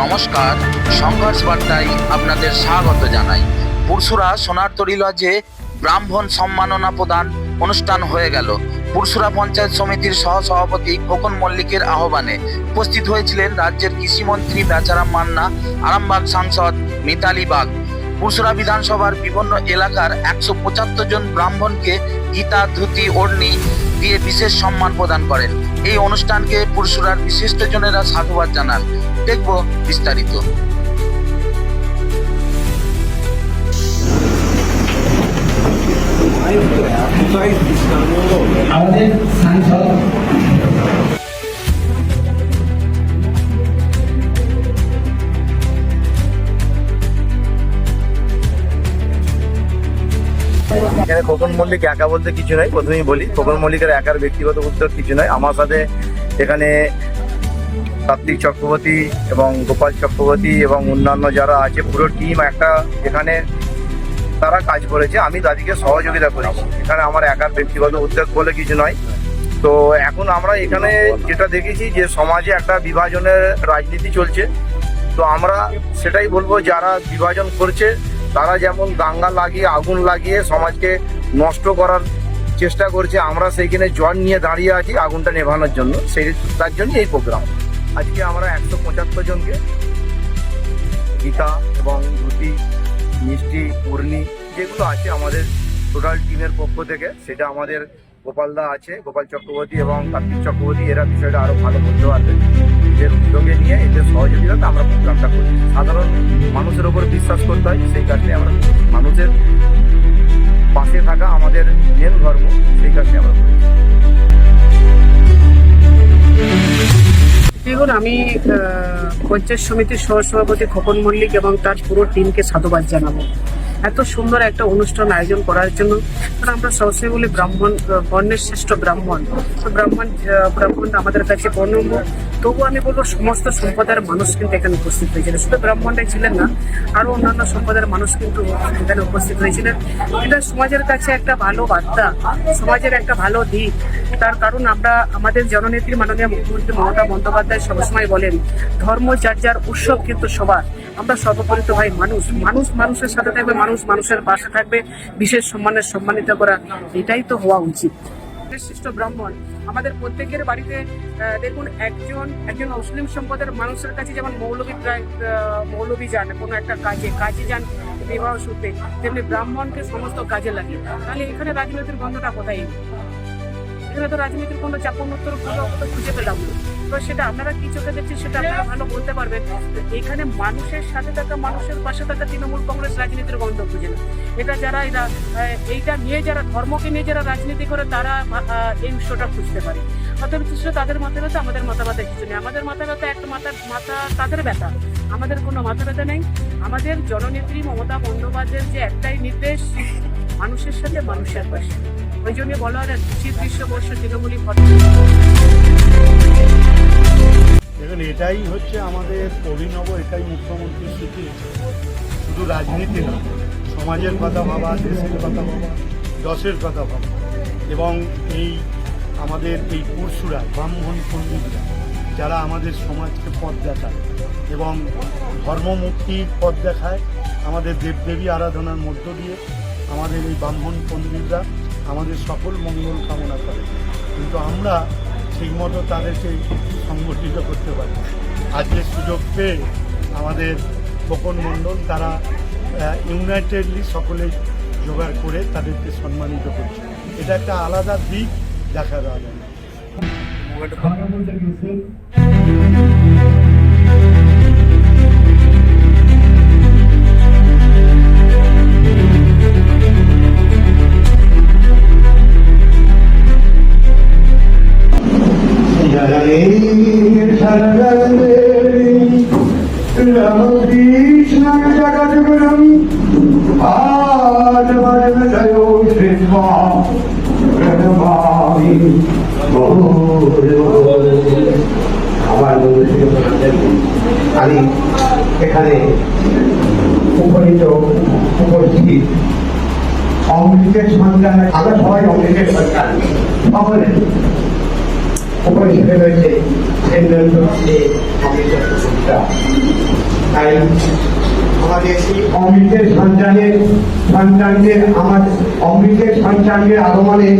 নমস্কার সংঘর্ষ বার্তায় আপনাদের স্বাগত জানাই। পুরসুরা সোনারতরি লজে ব্রাহ্মণ সম্মাননা প্রদান অনুষ্ঠান হয়ে গেল। পুরসুরা পঞ্চায়েত সমিতির সহসভাপতি খোকন মল্লিকের আহ্বানে উপস্থিত হয়েছিলেন রাজ্যের কৃষিমন্ত্রী বেচারাম মান্না, আরামবাগ সাংসদ মিতালি বাগ। পুরসুরা বিধানসভার বিভিন্ন এলাকার একশো পঁচাত্তর জন ব্রাহ্মণকে গীতা, ধুতি অর্নি দিয়ে বিশেষ সম্মান প্রদান করেন। এই অনুষ্ঠানকে পুরসুরার বিশিষ্টজনেরা সাধুবাদ জানান। দেখব বিস্তারিত। এখানে খোকন মল্লিক একা বলতে কিছু নয় প্রথমেই বলি। খোকন মল্লিকের একার ব্যক্তিগত উদ্যোগ কিছু নয় আমার সাথে এখানে কার্তিক চক্রবর্তী এবং গোপাল চক্রবর্তী এবং অন্যান্য যারা আছে, পুরো টিম একটা এখানে তারা কাজ করেছে। আমি তাদেরকে সহযোগিতা করেছি। এখানে আমার একার ব্যক্তিগত উদ্যোগ বলে কিছু নয় তো এখন আমরা এখানে যেটা দেখেছি যে সমাজে একটা বিভাজনের রাজনীতি চলছে। তো আমরা সেটাই বলব, যারা বিভাজন করছে, তারা যেমন দাঙ্গা লাগিয়ে, আগুন লাগিয়ে সমাজকে নষ্ট করার চেষ্টা করছে, আমরা সেইখানে জল নিয়ে দাঁড়িয়ে আছি আগুনটা নেভানোর জন্য। সেই তার জন্য এই প্রোগ্রাম। আজকে আমরা একশো পঁচাত্তর জনকে, গীতা এবং ধুতি, মিষ্টি পূর্ণি যেগুলো আছে আমাদের টোটাল টিমের পক্ষ থেকে, সেটা আমাদের গোপালদা আছে, গোপাল চক্রবর্তী এবং কার্তিক চক্রবর্তী, এরা বিষয়টা আরও ভালো বলতে পারবে। এদের উদ্যোগে নিয়ে, এদের সহযোগিতাতে আমরা প্রোগ্রামটা করি। সাধারণ মানুষের ওপর বিশ্বাস করতে হয়, সেই কারণে আমরা মানুষের পাশে থাকা আমাদের মেন ধর্ম, সেই কারণে আমরা করি। দেখুন, আমি পঞ্চায়েত সমিতির সহসভাপতি খোকন মল্লিক এবং তার পুরো টিমকে সাধুবাদ জানাব। এত সুন্দর একটা অনুষ্ঠান আয়োজন করার জন্য। কারণ আমরা সবসময় বলি ব্রাহ্মণ বর্ণের শ্রেষ্ঠ ব্রাহ্মণ। তো ব্রাহ্মণ ব্রাহ্মণ আমাদের কাছে বর্ণম্য তবু আমি বলব, সমস্ত সম্প্রদায়ের মানুষ কিন্তু এখানে উপস্থিত হয়েছিল। শুধু ব্রাহ্মণটাই ছিলেন না আরও অন্যান্য সম্প্রদায়ের মানুষ কিন্তু এখানে উপস্থিত হয়েছিলেন। এটা সমাজের কাছে একটা ভালো বার্তা, সমাজের একটা ভালো দিক, তার কারণ আমরা, আমাদের জননেত্রী মাননীয় মুখ্যমন্ত্রী মমতা বন্দ্যোপাধ্যায় সবসময় বলেন, ধর্ম যার যার উৎসব কিন্তু সবার। আমরা সর্বোপরি তো ভাই মানুষ মানুষ মানুষের সাথে থাকবে, মানুষ মানুষের পাশে থাকবে, বিশেষ সম্মানের সম্মানিত করা, এটাই তো হওয়া উচিত। শ্রেষ্ঠ ব্রাহ্মণ আমাদের প্রত্যেকের বাড়িতে দেখুন, একজন একজন মুসলিম সম্প্রদায়ের মানুষের কাছে যেমন মৌলবী প্রায় মৌলবী যান, কোনো একটা কাজে কাজে যান, বিবাহ সূত্রে তেমনি ব্রাহ্মণকে সমস্ত কাজে লাগে তাহলে এখানে রাজনীতির গন্ধটা কোথায়? এখানে তো রাজনীতির কোনো চাপোন্নতর কোনো খুঁজে পেলাম তো সেটা আপনারা কি চোখে দেখছেন সেটা আপনারা ভালো বলতে পারবেন। এখানে মানুষের সাথে থাকা, মানুষের পাশে থাকা তৃণমূল কংগ্রেস রাজনীতির গন্ধ খুঁজে না এটা যারা এরা এইটা নিয়ে যারা, ধর্মকে নিয়ে যারা রাজনীতি করে তারা এই উৎসটা খুঁজতে পারে। অতএব কিছু তাদের মাথা ব্যথা আমাদের মাথা ব্যথা কিছু নেই। আমাদের মাথা ব্যথা একটা মাথা মাথা তাদের ব্যথা। আমাদের কোনো মাথা ব্যথা নেই। আমাদের জননেত্রী মমতা বন্দ্যোপাধ্যায়ের যে একটাই নির্দেশ, মানুষের সাথে মানুষের পাশে। ওই জন্য বলা হয় না পঁচিশ বিশ্ববর্ষ তৃণমূলী দেখুন, এটাই হচ্ছে আমাদের অভিনব, এটাই মুখ্যমন্ত্রীর স্মৃতি শুধু রাজনীতি না, সমাজের কথা ভাবা, দেশের কথা ভাবা দশের কথা ভাবা। এবং এই আমাদের এই পরশুরা, ব্রাহ্মণ পণ্ডিতরা, যারা আমাদের সমাজকে পথ দেখায় এবং ধর্মমুক্তির পথ দেখায়, আমাদের দেবদেবী আরাধনার মধ্য দিয়ে আমাদের এই ব্রাহ্মণ পণ্ডিতরা আমাদের সকল মঙ্গল কামনা করে। কিন্তু আমরা ঠিকমতো তাদেরকে সংগঠিত করতে পারি আজকে সুযোগ পেয়ে আমাদের খোকন মণ্ডল তারা ইউনাইটেডলি সকলে জোগাড় করে তাদেরকে সম্মানিত করছে। এটা একটা আলাদা দিক দেখা দেওয়া যায় আজ জয় আমি এখানে উপনীত, উপস্থিত। অমৃতের সন্তান, আমরা সবাই অমৃতের সন্তান। সকলে রয়েছে তাই আমাদের এই অমৃতের সন্তানের সন্তানদের আমার অমৃতের সন্তানদের আগমনে